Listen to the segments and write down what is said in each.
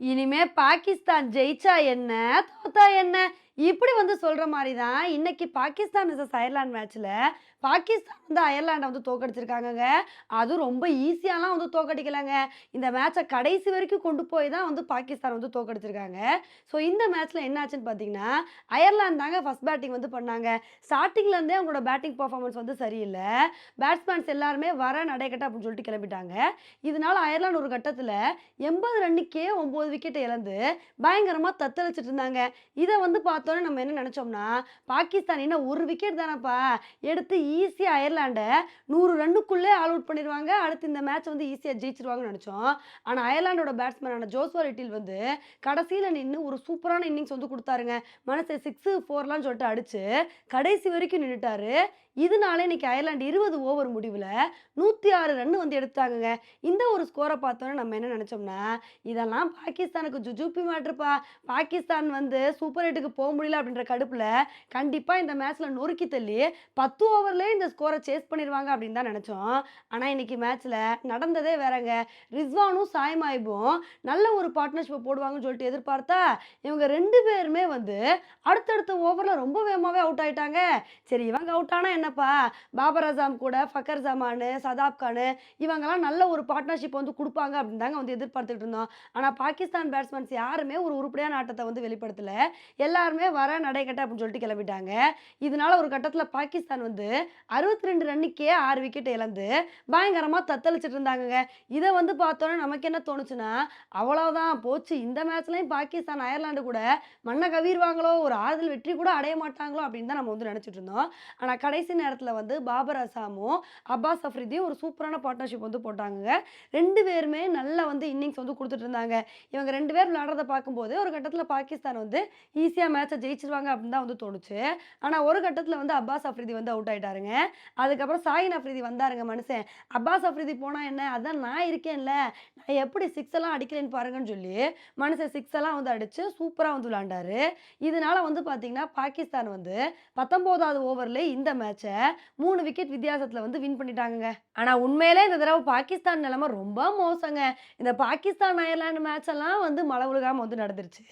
இனிமே பாகிஸ்தான் ஜெயிச்சா என்ன? தோத்தா என்ன? இப்படி வந்து சொல்கிற மாதிரி தான் இன்னைக்கு பாகிஸ்தான் விசஸ் அயர்லாந்து மேட்ச்சில் பாகிஸ்தான் வந்து அயர்லாண்டை வந்து தோக்கடிச்சிருக்காங்கங்க அதுவும் ரொம்ப ஈஸியாலாம் வந்து தோக்கடிக்கலைங்க இந்த மேட்சை கடைசி வரைக்கும் கொண்டு போய் தான் வந்து பாகிஸ்தான் வந்து தோக்கடிச்சிருக்காங்க ஸோ இந்த மேட்ச்சில் என்னாச்சுன்னு பார்த்தீங்கன்னா அயர்லாந்து தாங்க ஃபஸ்ட் பேட்டிங் வந்து பண்ணாங்க. ஸ்டார்டிங்லேருந்தே அவங்களோட பேட்டிங் பர்ஃபார்மன்ஸ் வந்து சரியில்லை. பேட்ஸ்மேன்ஸ் எல்லாருமே வர நடைக்கட்ட அப்படின்னு சொல்லிட்டு கிளம்பிட்டாங்க. இதனால அயர்லாந்து ஒரு கட்டத்தில் எண்பது ரன்னுக்கே ஒம்பது விக்கெட்டை இழந்து பயங்கரமாக தத்தளிச்சிட்டு இருந்தாங்க. இதை வந்து பார்த்தோன்னே நம்ம என்ன நினச்சோம்னா பாகிஸ்தான் என்ன ஒரு விக்கெட் தானேப்பா. எடுத்து ஈஸியாக அயர்லாண்டை நூறு ரன்னுக்குள்ளே ஆல் அவுட் பண்ணிடுவாங்க. அடுத்து இந்த மேட்ச் வந்து ஈஸியாக ஜெயிச்சிருவாங்கன்னு நினச்சோம். ஆனால் அயர்லாண்டோட பேட்ஸ்மேனான ஜோஸ்வா ரெட்டில் வந்து கடைசியில் நின்று ஒரு சூப்பரான இன்னிங்ஸ் வந்து கொடுத்தாருங்க. மனசை சிக்ஸு ஃபோர்லாம் சொல்லிட்டு அடித்து கடைசி வரைக்கும் நின்றுட்டாரு இதனால இன்னைக்கு அயர்லாந்து இருபது ஓவர் முடிவில் நூற்றி ஆறு ரன் வந்து எடுத்தாங்கங்க. இந்த ஒரு ஸ்கோரை பார்த்தோன்னே நம்ம என்ன நினச்சோம்னா இதெல்லாம் பாகிஸ்தானுக்கு ஜுஜூப்பி மாட்டிருப்பா பாகிஸ்தான் வந்து சூப்பர் எட்டுக்கு போக முடியல அப்படின்ற கடுப்பில் கண்டிப்பாக இந்த மேட்ச்சில் நொறுக்கி தள்ளி பத்து ஓவர்லேயே இந்த ஸ்கோரை சேஸ் பண்ணிடுவாங்க அப்படின்னு தான் நினச்சோம். ஆனால் இன்னைக்கு மேட்ச்சில் நடந்ததே வேறங்க. ரிஸ்வானும் சாய்மாயிபும் நல்ல ஒரு பார்ட்னர்ஷிப்பை போடுவாங்கன்னு சொல்லிட்டு எதிர்பார்த்தா இவங்க ரெண்டு பேருமே வந்து அடுத்தடுத்த ஓவரில் ரொம்ப வேகமாகவே அவுட் ஆகிட்டாங்க சரி இவங்க அவுட் ஆனால் என்னப்பா? பாபர் அசாம் கூட ஃபக்கர் ஜமானு சதாப் கானு இவங்கெல்லாம் நல்ல ஒரு பார்ட்னர்ஷிப் வந்து கொடுப்பாங்க அப்படின்னு தாங்க வந்து எதிர்பார்த்துட்டு இருந்தோம். ஆனால் பாகிஸ்தான் பேட்ஸ்மேன்ஸ் யாருமே ஒரு உருப்படியான ஆட்டத்தை வந்து வெளிப்படுத்தல. எல்லாருமே வர நடைக்கட்ட அப்படின்னு சொல்லிட்டு கிளம்பிட்டாங்க. இதனால ஒரு கட்டத்தில் பாகிஸ்தான் வந்து அறுபத்தி ரெண்டு ரன்னுக்கே ஆறு விக்கெட் இழந்து பயங்கரமாக தத்தளிச்சிட்டு இருந்தாங்க இதை வந்து பார்த்தோன்னே நமக்கு என்ன தோணுச்சுன்னா அவ்வளோதான் போச்சு. இந்த மேட்ச்லையும் பாகிஸ்தான் அயர்லாண்டு கூட மண்ணை கவிருவாங்களோ ஒரு ஆறுதல் வெற்றி கூட அடைய மாட்டாங்களோ அப்படின்னு தான் நம்ம வந்து நினச்சிட்டு இருந்தோம். ஆனால் கடைசி நேரத்தில் வந்து பாபர் அசாமும் அப்பாஸ் அஃப்ரிதியும் ஒரு சூப்பரான பார்ட்னர்ஷிப் வந்து போட்டாங்க ரெண்டு பேருமே நல்லா வந்து இன்னிங்ஸ் வந்து கொடுத்துட்டு இருந்தாங்க. இவங்க ரெண்டு பேர் விளையாடுறத பார்க்கும்போது ஒரு கட்டத்தில் பாகிஸ்தான் வந்து ஈஸியாக மேட்சை ஜெயிச்சிருவாங்க அப்படின்னு தான் வந்து தோணுச்சு. ஆனால் ஒரு கட்டத்தில் வந்து அப்பாஸ் அஃப்ரிதி வந்து அவுட் ஆயிட்டாருங்க. அதுக்கப்புறம் சாயின் அஃப்ரிதி வந்தாருங்க மனுஷன். அப்பாஸ் அஃப்ரிதி போனால் என்ன? அதான் நான் இருக்கேன்ல. நான் எப்படி சிக்ஸ் எல்லாம் அடிக்கிறேன்னு பாருங்கன்னு சொல்லி மனுஷன் சிக்ஸ் எல்லாம் வந்து அடித்து சூப்பராக வந்து விளாண்டாரு இதனால வந்து பார்த்தீங்கன்னா பாகிஸ்தான் வந்து பத்தொம்போதாவது ஓவரில் இந்த மேட்சை மூணு விக்கெட் வித்தியாசத்தில் வந்து வின் பண்ணிட்டாங்க ஆனால் உண்மையிலே இந்த தடவை பாகிஸ்தான் நிலமை ரொம்ப மோசங்க. இந்த பாகிஸ்தான் அயர்லாந்து மேட்ச் எல்லாம் வந்து மழை உலகாமல் வந்து நடந்துருச்சு.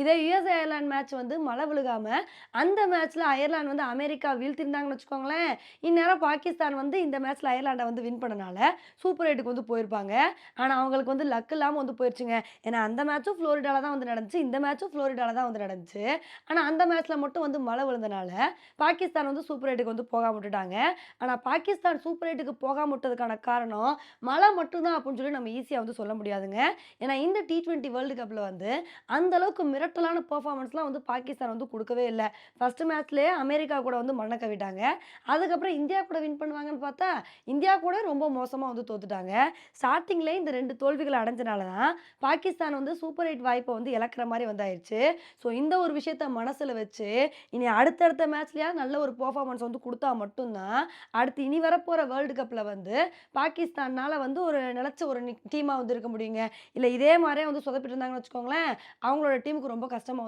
இதே யுஎஸ் அயர்லாந்து மேட்ச் வந்து மழை விழுகாமல் அந்த மேட்ச்சில் அயர்லாந்து வந்து அமெரிக்கா வீழ்த்திருந்தாங்கன்னு வச்சுக்கோங்களேன். இந்நேரம் பாகிஸ்தான் வந்து இந்த மேட்ச்சில் அயர்லாண்டை வந்து வின் பண்ணனால சூப்பர் எயிட்டுக்கு வந்து போயிருப்பாங்க. ஆனால் அவங்களுக்கு வந்து லக் இல்லாமல் வந்து போயிடுச்சுங்க ஏன்னா அந்த மேட்சும் ஃப்ளோரிடால தான் வந்து நடந்துச்சு. இந்த மேட்சும் ஃப்ளோரிடால தான் வந்து நடந்துச்சு. ஆனால் அந்த மேட்ச்சில் மட்டும் வந்து மழை விழுந்தனால பாகிஸ்தான் வந்து சூப்பர் எயிட்டுக்கு வந்து போகாம விட்டுட்டாங்க. ஆனால் பாகிஸ்தான் சூப்பர் எயிட்டுக்கு போகாம விட்டதுக்கான காரணம் மழை மட்டும்தான் அப்படின்னு சொல்லி நம்ம ஈஸியாக வந்து சொல்ல முடியாதுங்க. ஏன்னா இந்த டி ட்வெண்ட்டி வேர்ல்டு கப்பில் வந்து அந்த அளவுக்கு மிரட்டலான பர்ஃபார்மன்ஸ்லாம் வந்து பாகிஸ்தான் வந்து கொடுக்கவே இல்லை. ஃபஸ்ட்டு மேட்ச்லேயே அமெரிக்கா கூட வந்து மண்ணை கவிட்டாங்க அதுக்கப்புறம் இந்தியா கூட வின் பண்ணுவாங்கன்னு பார்த்தா இந்தியா கூட ரொம்ப மோசமாக வந்து தோத்துட்டாங்க. ஸ்டார்டிங்லேயே இந்த ரெண்டு தோல்விகள் அடைஞ்சனால தான் பாகிஸ்தான் வந்து சூப்பர் எயிட் வாய்ப்பை வந்து இழக்கிற மாதிரி வந்தாயிருச்சு. ஸோ இந்த ஒரு விஷயத்த மனசில் வச்சு இனி அடுத்தடுத்த மேட்ச்லேயா நல்ல ஒரு பர்ஃபார்மன்ஸ் வந்து கொடுத்தா மட்டும்தான் அடுத்து இனி வரப்போகிற வேர்ல்டு கப்பில் வந்து பாகிஸ்தானால் வந்து ஒரு நிலச்ச ஒரு டீமாக வந்து இருக்க முடியுங்க. இல்லை இதே மாதிரியே வந்து சொதப்பிட்டு இருந்தாங்கன்னு வச்சுக்கோங்களேன் அவங்களோட டீமுக்கு ரொம்ப கஷ்டமாக